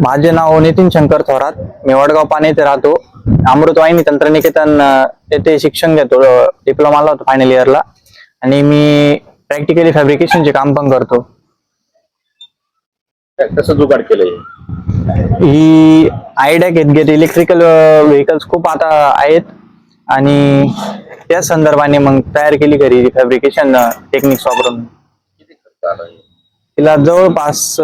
माझे नाव नितीन शंकर थोरात. मी वडगाव पाणी येथे राहतो अमृतवाहिनी तंत्रनिकेतन येथे शिक्षण घेतो. डिप्लोमाला होतो फायनल इयरला आणि मी प्रॅक्टिकली फॅब्रिकेशनचे काम पण करतो. कसं जुगाड केलंय? ही आयडिया घेत घेत इलेक्ट्रिकल व्हेकल्स खूप आता आहेत. आणि त्या संदर्भाने मग तयार केली घरी फॅब्रिकेशन टेक्निक्स वापरून. तिला जवळपास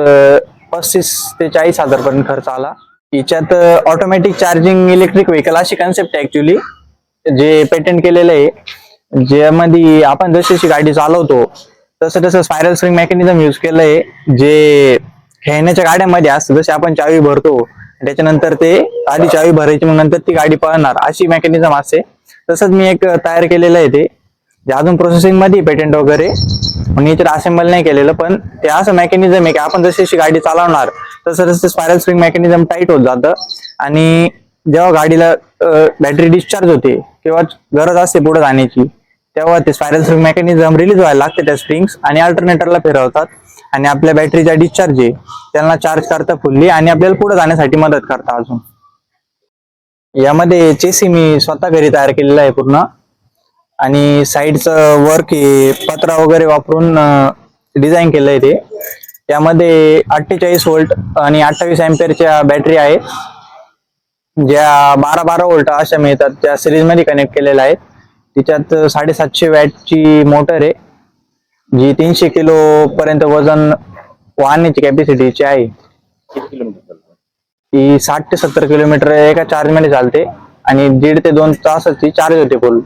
पस्तीस ते चाळीस हजार पर्यंत खर्च आला. याच्यात ऑटोमॅटिक चार्जिंग इलेक्ट्रिक व्हेकल अशी कन्सेप्ट आहे ऍक्च्युली जे पेटंट केलेलं आहे. ज्यामध्ये आपण जशी गाडी चालवतो तसं तसं स्पायरल स्प्रिंग मेकॅनिझम युज केलंय. जे खेळण्याच्या गाड्यांमध्ये असतं जसे आपण चावी भरतो त्याच्यानंतर ते आधी चावी भरायची मग नंतर ती गाडी पळणार अशी मेकॅनिझम असते. तसंच मी एक तयार केलेलं आहे ते. जे अजून प्रोसेसिंगमध्ये पेटंट वगैरे. मी याच्यात असेंबल नाही केलेलं पण ते असं मेकॅनिझम आहे की आपण जशी जशी गाडी चालवणार तसं तसं स्पायरल स्प्रिंग मेकॅनिझम टाईट होत जातं. आणि जेव्हा गाडीला बॅटरी डिस्चार्ज होते किंवा गरज असते पुढे जाण्याची तेव्हा ते स्पायरल स्प्रिंग मेकॅनिझम रिलीज व्हायला लागते त्या स्प्रिंग्स आणि अल्टरनेटरला फिरवतात. आणि आपल्या बॅटरीचा डिस्चार्ज आहे त्यांना चार्ज करता फुल्ली आणि आपल्याला पुढे जाण्यासाठी मदत करता अजून. यामध्ये चेसी मी स्वतः घरी तयार केलेला आहे पूर्ण. आणि साईडचं वर्क हे पत्रा वगैरे वापरून डिझाईन केलंय ते. त्यामध्ये अठ्ठेचाळीस वोल्ट आणि अठ्ठावीस अँपेअरच्या बॅटरी आहे. ज्या बारा बारा वोल्ट अशा मिळतात त्या सिरीजमध्ये कनेक्ट केलेल्या आहेत. तिच्यात साडेसातशे वॅटची मोटर आहे. जी तीनशे किलो पर्यंत वजन वाहण्याची कॅपॅसिटीची आहे. ती साठ ते सत्तर किलोमीटर एका चार्जमध्ये चालते. आणि दीड ते दोन तास ती चार्ज होते फुल